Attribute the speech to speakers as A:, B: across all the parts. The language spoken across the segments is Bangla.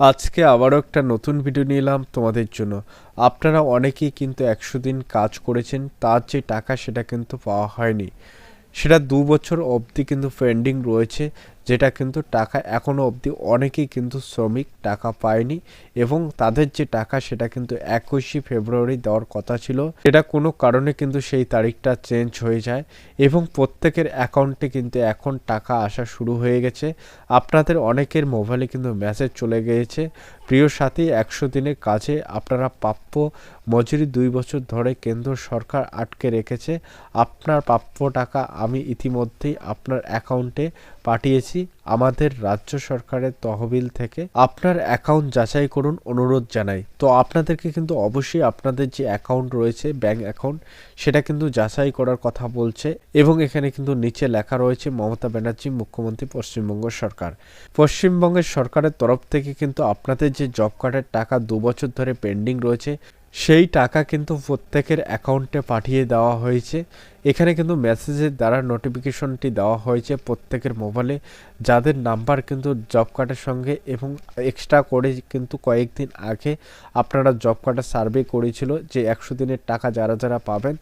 A: আজকে আবারও একটা নতুন ভিডিও নিলাম তোমাদের জন্য। আপনারা অনেকেই কিন্তু একশো দিন কাজ করেছেন, তার যে টাকা সেটা কিন্তু পাওয়া হয়নি। সেটা দু বছর অবধি কিন্তু পেন্ডিং রয়েছে। যেটা কিন্তু টাকা এখনও অবধি অনেকেই কিন্তু শ্রমিক টাকা পায়নি এবং তাদের যে টাকা সেটা কিন্তু একুশে ফেব্রুয়ারি দেওয়ার কথা ছিল। এটা কোনো কারণে কিন্তু সেই তারিখটা চেঞ্জ হয়ে যায় এবং প্রত্যেকের অ্যাকাউন্টে কিন্তু এখন টাকা আসা শুরু হয়ে গেছে। আপনাদের অনেকের মোবাইলে কিন্তু মেসেজ চলে গিয়েছে। প্রিয় সাথী, একশো দিনের কাজে আপনারা প্রাপ্য মজুরি দুই বছর ধরে কেন্দ্র সরকার আটকে রেখেছে। আপনার প্রাপ্য টাকা আমি ইতিমধ্যেই আপনার অ্যাকাউন্টে পাঠিয়েছি। আমাদের রাজ্য সরকারের তহবিল থেকে আপনার অ্যাকাউন্ট যাচাই করুন, অনুরোধ জানাই। তো আপনাদেরকে কিন্তু অবশ্যই আপনাদের যে অ্যাকাউন্ট রয়েছে ব্যাংক অ্যাকাউন্ট সেটা কিন্তু যাচাই করার কথা বলছে এবং এখানে কিন্তু নিচে লেখা রয়েছে, মমতা ব্যানার্জি, মুখ্যমন্ত্রী, পশ্চিমবঙ্গ সরকার। পশ্চিমবঙ্গের সরকারের তরফ থেকে কিন্তু আপনাদের যে জব কার্ডের টাকা দু বছর ধরে পেন্ডিং রয়েছে সেই টাকা কিন্তু প্রত্যেকের অ্যাকাউন্টে পাঠিয়ে দেওয়া হয়েছে। এখানে কিন্তু মেসেজের দ্বারা নোটিফিকেশনটি দেওয়া হয়েছে প্রত্যেকের মোবাইলে যাদের নাম্বার কিন্তু জব কার্ডের সঙ্গে এবং এক্সট্রা করে কিন্তু কয়েকদিন আগে আপনারা জব কার্ডের সার্ভে করেছিল যে একশো দিনের টাকা যারা যারা পাবেন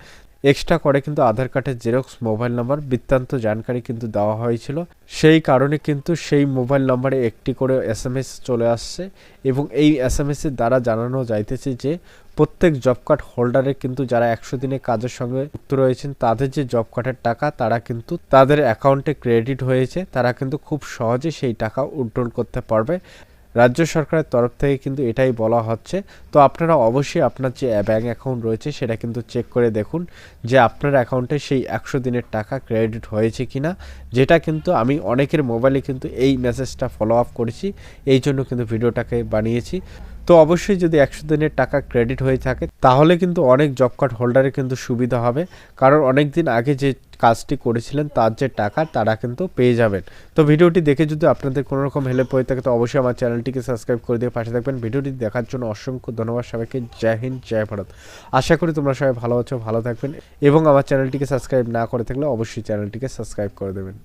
A: এক্সট্রা করে কিন্তু আধার কার্ডের জেরক্স মোবাইল নাম্বার বৃত্তান্ত জানকারি কিন্তু দেওয়া হয়েছিল। সেই কারণে কিন্তু সেই মোবাইল নাম্বারে একটি করে এস চলে আসছে এবং এই এস এসের দ্বারা জানানো যাইতেছে যে, প্রত্যেক জব কার্ড হোল্ডারের কিন্তু যারা একশো দিনে কাজের সঙ্গে যুক্ত রয়েছেন, তাদের যে জব কার্ডের টাকা, তারা কিন্তু তাদের অ্যাকাউন্টে ক্রেডিট হয়েছে, তারা কিন্তু খুব সহজে সেই টাকা উড্রল করতে পারবে। রাজ্য সরকারের তরফ থেকে কিন্তু এটাই বলা হচ্ছে। তো আপনারা অবশ্যই আপনার যে ব্যাঙ্ক অ্যাকাউন্ট রয়েছে সেটা কিন্তু চেক করে দেখুন যে আপনার অ্যাকাউন্টে সেই একশো দিনের টাকা ক্রেডিট হয়েছে কি না যেটা কিন্তু আমি অনেকের মোবাইলে কিন্তু এই মেসেজটা ফলো আপ করেছি। এই জন্য কিন্তু ভিডিওটাকে বানিয়েছি। তো অবশ্যই যদি একশো দিনের টাকা ক্রেডিট হয়ে থাকে, তাহলে কিন্তু অনেক জব কার্ড হোল্ডারের কিন্তু সুবিধা হবে। কারণ অনেক দিন আগে যে কাজটি করেছিলেন, তার যে টাকা, তারা কিন্তু পেয়ে যাবেন। তো ভিডিওটি দেখে যদি আপনাদের কোনো রকম হেল্প হয়ে থাকে, তো অবশ্যই আমার চ্যানেলটিকে সাবস্ক্রাইব করে দিয়ে পাশে থাকবেন। ভিডিওটি দেখার জন্য অসংখ্য ধন্যবাদ সবাইকে। জয় হিন্দ, জয় ভারত। আশা করি তোমরা সবাই ভালো আছো, ভালো থাকবেন এবং আমার চ্যানেলটিকে সাবস্ক্রাইব না করে থাকলে অবশ্যই চ্যানেলটিকে সাবস্ক্রাইব করে দেবেন।